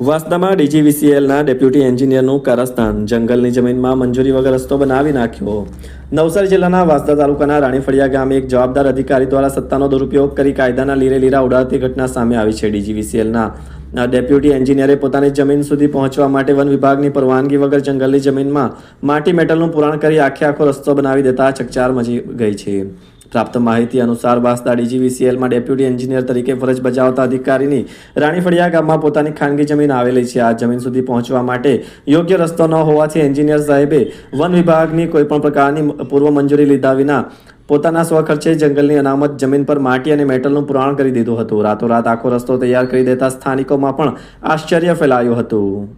વાસદામાં ડીજીવીસીએલના ડેપ્યુટી એન્જિનિયરનું કારસ્તાન. જંગલની જમીનમાં મંજૂરી વગર રસ્તો બનાવી નાખ્યો. નવસારી જિલ્લાના વાસદા તાલુકાના રાણીફળિયા ગામે એક જવાબદાર અધિકારી દ્વારા સત્તાનો દુરુપયોગ કરી કાયદાના લીરે લીરા ઉડાડતી ઘટના સામે આવી છે ડીજીવીસીએલના. ડેપ્યુટી એન્જિનિયરે પોતાની જમીન સુધી પહોંચવા માટે વન વિભાગની પરવાનગી વગર જંગલની જમીનમાં માટી મેટલનું પુરાણ કરી આખે આખો રસ્તો બનાવી દેતા ચકચાર મચી ગઈ છે. પ્રાપ્ત માહિતી અનુસાર વાસદા ડીજીવીસીએલમાં ડેપ્યુટી એન્જિનિયર તરીકે ફરજ બજાવતા અધિકારીની રાણીફળિયા ગામમાં પોતાની ખાનગી જમીન આવેલી છે. આ જમીન સુધી પહોંચવા માટે યોગ્ય રસ્તો ન હોવાથી એન્જિનિયર સાહેબે વન વિભાગની કોઈપણ પ્રકારની પૂર્વ મંજૂરી લીધા વિના પોતાના સ્વખર્ચે જંગલની અનામત જમીન પર માટી અને મેટલનું પુરાણ કરી દીધું હતું. રાતોરાત આખો રસ્તો તૈયાર કરી દેતા સ્થાનિકોમાં પણ આશ્ચર્ય ફેલાયું હતું.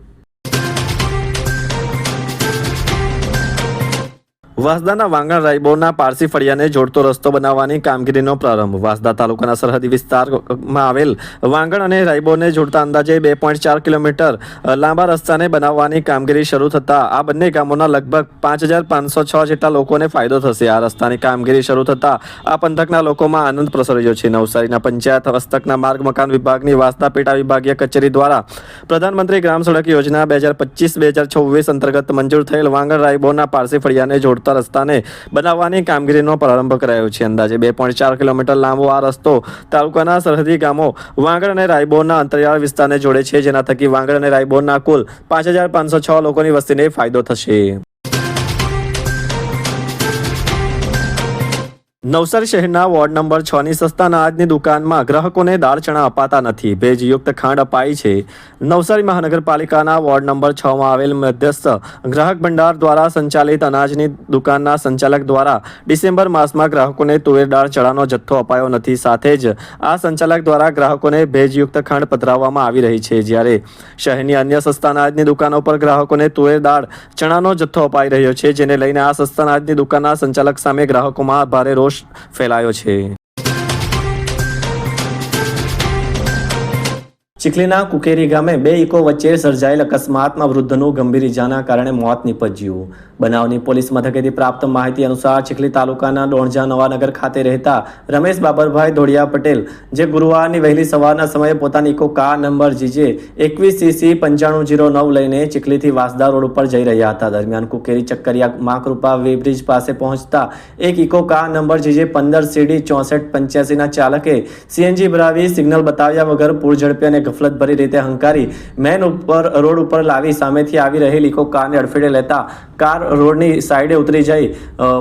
વાસદાના વાંગણ રાયબોરના પારસી ફળિયાને જોડતો રસ્તો બનાવવાની કામગીરીનો પ્રારંભ. વાસદા તાલુકાના સરહદી વિસ્તારમાં આવેલ વાંગણ અને રાયબોને જોડતા અંદાજે બે પોઈન્ટ ચાર કિલોમીટર લાંબા રસ્તાને બનાવવાની કામગીરી શરૂ થતાં આ બંને ગામોના લગભગ પાંચ હજાર પાંચસો છ જેટલા લોકોને ફાયદો થશે. આ રસ્તાની કામગીરી શરૂ થતાં આ પંથકના લોકોમાં આનંદ પ્રસર્યો છે. નવસારીના પંચાયત હસ્તકના માર્ગ મકાન વિભાગની વાસદા પેટા વિભાગીય કચેરી દ્વારા પ્રધાનમંત્રી ગ્રામ સડક યોજના બે હજાર પચીસ બે હજાર છવ્વીસ અંતર્ગત મંજૂર થયેલ વાંગણ રાયબોના પારસી ફળિયાને જોડતા રસ્તાને બનાવવાની કામગીરીનો પ્રારંભ કરાયો છે. અંદાજે બે પોઈન્ટ ચાર કિલોમીટર લાંબો આ રસ્તો તાલુકાના સરહદી ગામો વાંગડ અને રાયબોરના અંતરિયાળ વિસ્તારને જોડે છે. જેના થકી વાંગડ અને રાયબોરના કુલ પાંચ હજાર પાંચસો છ લોકોની વસ્તીને ફાયદો થશે. નવસારી શહેરના વોર્ડ નંબર છ ની સસ્તા અનાજની દુકાનમાં ગ્રાહકોને દાળ, ચણા અપાતા નથી. ભેજયુક્ત ખાંડ અપાઈ છે. નવસારી મહાનગરપાલિકાના વોર્ડ નંબર છ માં આવેલ મધ્યસ્થ ગ્રાહક ભંડાર દ્વારા સંચાલિત અનાજની દુકાનના સંચાલક દ્વારા ડિસેમ્બર માસમાં ગ્રાહકોને તુવેર દાળ, ચણાનો જથ્થો અપાયો નથી. સાથે જ આ સંચાલક દ્વારા ગ્રાહકોને ભેજયુક્ત ખાંડ પધરાવવામાં આવી રહી છે. જ્યારે શહેરની અન્ય સસ્તા અનાજની દુકાનો પર ગ્રાહકોને તુવેર દાળ, ચણાનો જથ્થો અપાઈ રહ્યો છે, જેને લઈને આ સસ્તા અનાજની દુકાનના સંચાલક સામે ગ્રાહકોમાં ભારે રોષ ફેલાયો છે ચીખલીના કુકેરી ગામે બે ઇકો વચ્ચે સર્જાયેલ અકસ્માતમાં વૃદ્ધનું ગંભીર ઇજાના કારણે મોત નિપજ્યું. બનાવની પોલીસ મથકેથી પ્રાપ્ત માહિતી અનુસાર ચીખલી તાલુકાના ડોણજા નવાનગર ખાતે રહેતા રમેશ બાબરભાઈ ધોળિયા પટેલ, જે ગુરુવારની વહેલી સવારના સમયે પોતાની ઇકો કાર નંબર જીજે એકવીસ સીસી પંચાણું જીરો નવ લઈને ચીખલીથી વાસદા રોડ ઉપર જઈ રહ્યા હતા. દરમિયાન કુકેરી ચક્કરિયા માકૃપા વેબ્રિજ પાસે પહોંચતા એક ઇકો કાર નંબર જીજે પંદર સીડી ચોસઠ પંચ્યાસીના ચાલકે સીએનજી ભરાવી સિગ્નલ બતાવ્યા વગર પૂર ઝડપે અને ગફલતભરી રીતે હંકારી મેન ઉપર, રોડ ઉપર લાવી સામેથી આવી રહેલી ઇકો કારને અડફેટે લેતા કાર રોડની સાઈડે ઉતરી જઈ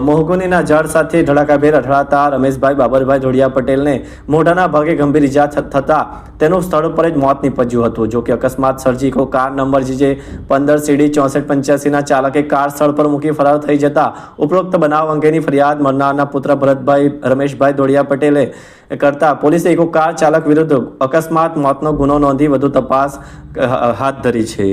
મોહગુનીના ઝાડ સાથે ધડાકાભેર અથડાતા રમેશભાઈ, બાબરભાઈ ધોળિયા પટેલને મોઢાના ભાગે ગંભીર ઇજા થતા તેનું સ્થળ ઉપર જ મોત નીપજ્યું હતું. જોકે અકસ્માત સર્જી ઇકો કાર નંબર જે પંદર સીડી ચોસઠ પંચ્યાસીના ચાલકે કાર સ્થળ પર મૂકી ફરાર થઈ જતા ઉપરોક્ત બનાવ અંગેની ફરિયાદ મરનારના પુત્ર ભરતભાઈ, રમેશભાઈ ધોળિયા પટેલે કરતા પોલીસે એક કાર ચાલક વિરુદ્ધ અકસ્માત, મોતનો ગુનો નોંધી વધુ તપાસ હાથ ધરી છે.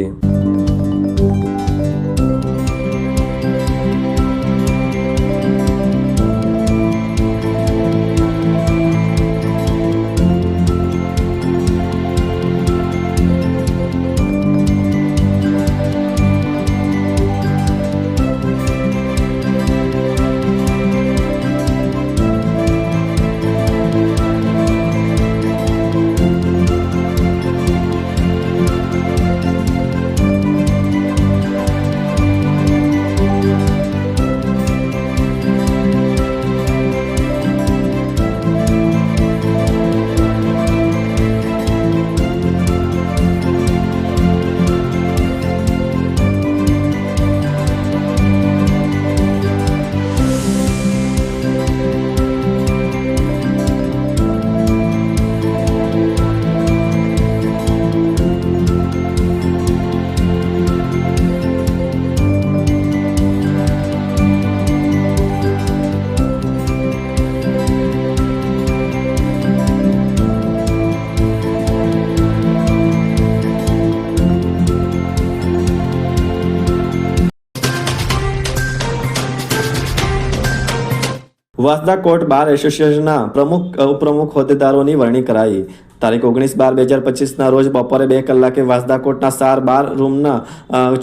વાસદા કોર્ટ બાર એસોસિએશનના પ્રમુખ ઉપપ્રમુખ હોદ્દેદારોની વરણી કરાઈ. તારીખ ઓગણીસ બાર બે હજાર પચીસના રોજ બપોરે બે કલાકે વાસદા કોર્ટના સાર બાર રૂમના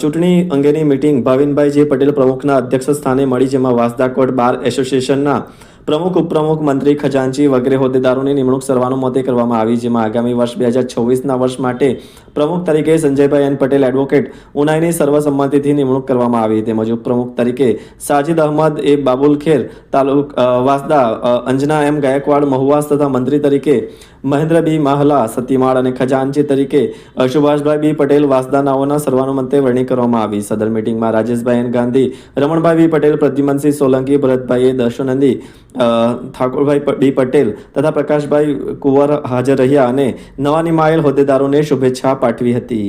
ચૂંટણી અંગેની મિટિંગ ભાવિનભાઈ જે પટેલ પ્રમુખના અધ્યક્ષ સ્થાને મળી, જેમાં વાસદા કોર્ટ બાર એસોસિએશનના પ્રમુખ, ઉપપ્રમુખ, મંત્રી, ખજાનચી વગેરે હોદ્દેદારોની નિમણૂક સર્વાનુમતે કરવામાં આવી, જેમાં આગામી વર્ષ બે હજાર છવ્વીસના વર્ષ માટે પ્રમુખ તરીકે સંજયભાઈ એન પટેલ એડવોકેટ ઉનાઈની સર્વસંમતિથી નિમણૂક કરવામાં આવી. તેમજ ઉપપ્રમુખ તરીકે સાજિદ અહમદ એ બાબુલખેર તાલુક વાસદા અંજના એમ ગાયકવાડ, મહુવાસ તથા મંત્રી તરીકે મહેન્દ્ર બી માહલા, સતીમાળ અને ખજાનચી તરીકે અશુભાષભાઈ બી પટેલ વાસદાનાઓના સર્વાનુમતે વરણી કરવામાં આવી. સદર મિટિંગમાં રાજેશભાઈ એન ગાંધી, રમણભાઈ બી પટેલ, પ્રદ્યુમનસિંહ સોલંકી, ભરતભાઈએ દર્શનંદી ઠાકોરભાઈ બી પટેલ તથા પ્રકાશભાઈ કુંવર હાજર રહ્યા અને નવા નિમાયેલ હોદ્દેદારોને શુભેચ્છા પાઠવી હતી.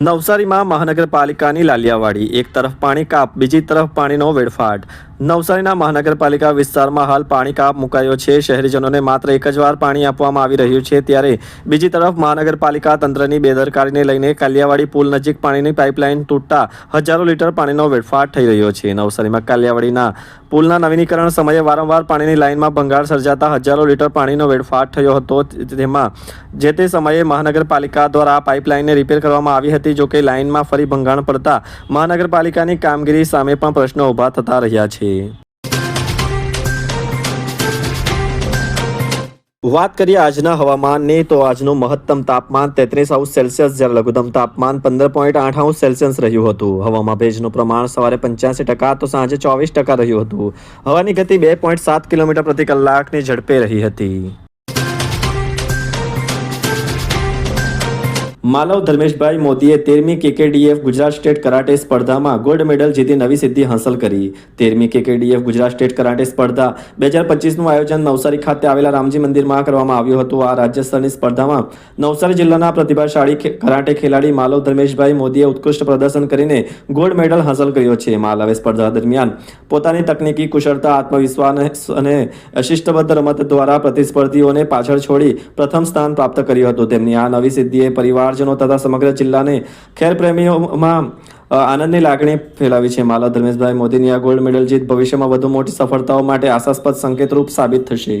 નવસારીમાં મહાનગરપાલિકાની લાલિયાવાડી, એક તરફ પાણી કાપ, બીજી તરફ પાણીનો વેડફાટ. નવસારીના મહાનગરપાલિકા વિસ્તારમાં હાલ પાણી કાપ મુકાયો છે. શહેરીજનોને માત્ર એક જ વાર પાણી આપવામાં આવી રહ્યું છે. ત્યારે બીજી તરફ મહાનગરપાલિકા તંત્રની બેદરકારીને લઈને કાલિયાવાડી પુલ નજીક પાણીની પાઇપલાઇન તૂટતા હજારો લીટર પાણીનો વેડફાટ થઈ રહ્યો છે. નવસારીમાં કાલિયાવાડીના પુલના નવીનીકરણ સમયે વારંવાર પાણીની લાઇનમાં ભંગાર સર્જાતા હજારો લીટર પાણીનો વેડફાટ થયો હતો. જેમાં જે તે સમયે મહાનગરપાલિકા દ્વારા આ પાઇપલાઇનને રિપેર કરવામાં આવી હતી, જોકે લાઇનમાં ફરી ભંગાણ પડતા મહાનગરપાલિકાની કામગીરી સામે પણ પ્રશ્નો ઊભા થતા રહ્યા છે. વાત કરીએ આજના હવામાનની, તો આજનું મહત્તમ તાપમાન તેત્રીસ અંશ સેલ્સિયસ, જ્યારે લઘુત્તમ તાપમાન પંદર પોઈન્ટ આઠ અંશ સેલ્સિયસ રહ્યું હતું. હવામાં ભેજનું પ્રમાણ સવારે પંચ્યાસી ટકા, તો સાંજે ચોવીસ ટકા રહ્યું હતું. હવાની ગતિ બે પોઈન્ટ સાત કિલોમીટર પ્રતિ કલાકની ઝડપે રહી હતી. માલવ ધર્મેશભાઈ મોદીએ તેરમી કેકેડીએફ ગુજરાત સ્ટેટ કરાટે સ્પર્ધામાં ગોલ્ડ મેડલ જીતી નવી સિદ્ધિ હાંસલ કરી. તેરમી કેકેડીએફ ગુજરાત સ્ટેટ કરાટે સ્પર્ધા બે હજાર પચીસનું આયોજન નવસારી ખાતે આવેલા રામજી મંદિરમાં કરવામાં આવ્યું હતું. આ રાજ્ય સ્તરની સ્પર્ધામાં નવસારી જિલ્લાના પ્રતિભાશાળી કરાટે ખેલાડી માલવ ધર્મેશભાઈ મોદીએ ઉત્કૃષ્ટ પ્રદર્શન કરીને ગોલ્ડ મેડલ હાંસલ કર્યો છે. માલવે સ્પર્ધા દરમિયાન પોતાની તકનીકી કુશળતા, આત્મવિશ્વાસ અને શિસ્તબદ્ધ રમત દ્વારા પ્રતિસ્પર્ધીઓને પાછળ છોડી પ્રથમ સ્થાન પ્રાપ્ત કર્યું હતું. તેમની આ નવી સિદ્ધિએ પરિવારજનો તથા સમગ્ર જિલ્લાને ખેર પ્રેમીઓમાં આનંદની લાગણી ફેલાવી છે. માલા ધર્મેશભાઈ મોદીની આ ગોલ્ડ મેડલ જીત ભવિષ્યમાં વધુ મોટી સફળતાઓ માટે આશાસ્પદ સંકેતરૂપ સાબિત થશે.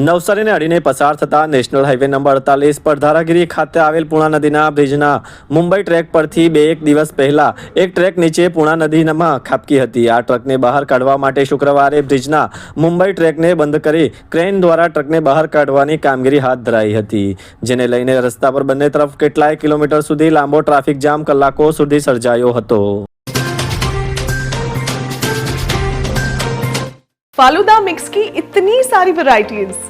નવસારીને અડીને પસાર થતા નેશનલ હાઈવે નંબર અડતાલીસ પર ધારાગીરી ખાતે આવેલ પૂર્ણા નદીના બ્રિજના મુંબઈ ટ્રેક પરથી બે એક દિવસ પહેલા એક ટ્રેક નીચે પૂર્ણા નદીમાં ખાબકી હતી આ ટ્રકને બહાર કાઢવા માટે શુક્રવારે બ્રિજના મુંબઈ ટ્રેકને બંધ કરી ક્રેન દ્વારા ટ્રકને બહાર કાઢવાની કામગીરી હાથ ધરાઈ હતી જેને લઈને રસ્તા પર બંને તરફ કેટલાય કિલોમીટર સુધી લાંબો ટ્રાફિક જામ કલાકો સુધી સર્જાયો હતો फालूदा मिक्स की इतनी सारी वैरायटीज